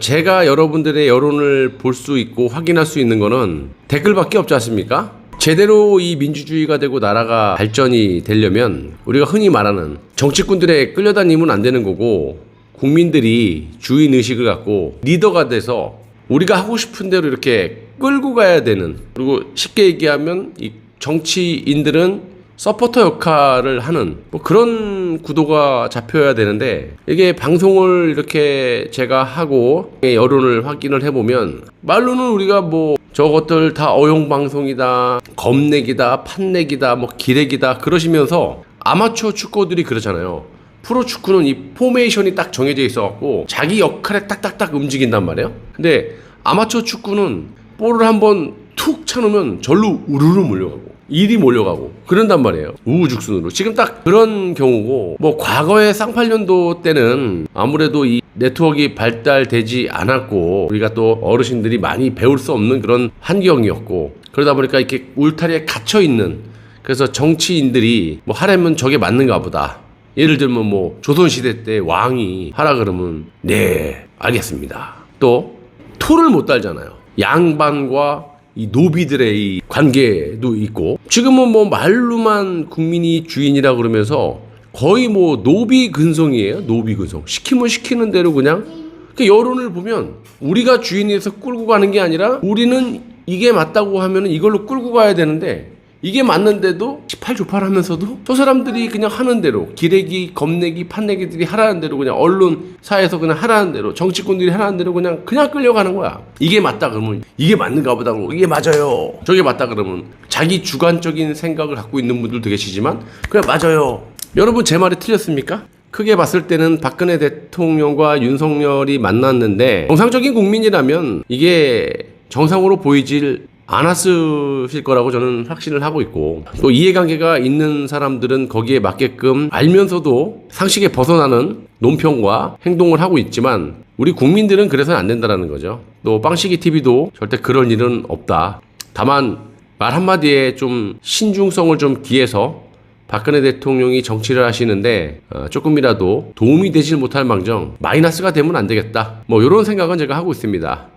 제가 여러분들의 여론을 볼 수 있고 확인할 수 있는 거는 댓글밖에 없지 않습니까? 제대로 이 민주주의가 되고 나라가 발전이 되려면 우리가 흔히 말하는 정치꾼들의 끌려다니면 안 되는 거고 국민들이 주인 의식을 갖고 리더가 돼서 우리가 하고 싶은 대로 이렇게 끌고 가야 되는 그리고 쉽게 얘기하면 이 정치인들은 서포터 역할을 하는 뭐 그런 구도가 잡혀야 되는데 이게 방송을 이렇게 제가 하고 여론을 확인을 해보면 말로는 우리가 뭐 저것들 다 어용 방송이다 겁내기다 판내기다 뭐 기레기다 그러시면서 아마추어 축구들이 그러잖아요. 프로 축구는 이 포메이션이 딱 정해져 있어 갖고 자기 역할에 딱딱딱 움직인단 말이에요. 근데 아마추어 축구는 볼을 한번 툭 쳐놓으면 절로 우르르 몰려가고 일이 몰려가고 그런단 말이에요. 우후죽순으로. 지금 딱 그런 경우고 뭐 과거의 쌍팔년도 때는 아무래도 이 네트워크가 발달되지 않았고 우리가 또 어르신들이 많이 배울 수 없는 그런 환경이었고 그러다 보니까 이렇게 울타리에 갇혀 있는 그래서 정치인들이 뭐 하려면 저게 맞는가 보다. 예를 들면 뭐 조선시대 때 왕이 하라 그러면 네 알겠습니다. 또 토를 못 달잖아요. 양반과 이 노비들의 이 관계도 있고 지금은 뭐 말로만 국민이 주인이라 그러면서 거의 뭐 노비 근성이에요. 노비 근성. 시키면 시키는 대로 그냥. 그 여론을 보면 우리가 주인에서 끌고 가는 게 아니라 우리는 이게 맞다고 하면은 이걸로 끌고 가야 되는데 이게 맞는데도 18조팔 하면서도 저 사람들이 그냥 하는 대로 기레기, 겁내기, 판내기들이 하라는 대로 그냥 언론사에서 그냥 하라는 대로 정치꾼들이 하라는 대로 그냥 그냥 끌려가는 거야. 이게 맞다 그러면 이게 맞는가 보다 그러고 이게 맞아요. 저게 맞다 그러면 자기 주관적인 생각을 갖고 있는 분들도 계시지만 그래 맞아요. 여러분 제 말이 틀렸습니까? 크게 봤을 때는 박근혜 대통령과 윤석열이 만났는데 정상적인 국민이라면 이게 정상으로 보이질 않았으실 거라고 저는 확신을 하고 있고 또 이해관계가 있는 사람들은 거기에 맞게끔 알면서도 상식에 벗어나는 논평과 행동을 하고 있지만 우리 국민들은 그래서는 안 된다라는 거죠. 또 빵식이 TV도 절대 그런 일은 없다. 다만 말 한마디에 좀 신중성을 좀 기해서 박근혜 대통령이 정치를 하시는데 어, 조금이라도 도움이 되질 못할 망정 마이너스가 되면 안 되겠다. 뭐 이런 생각은 제가 하고 있습니다.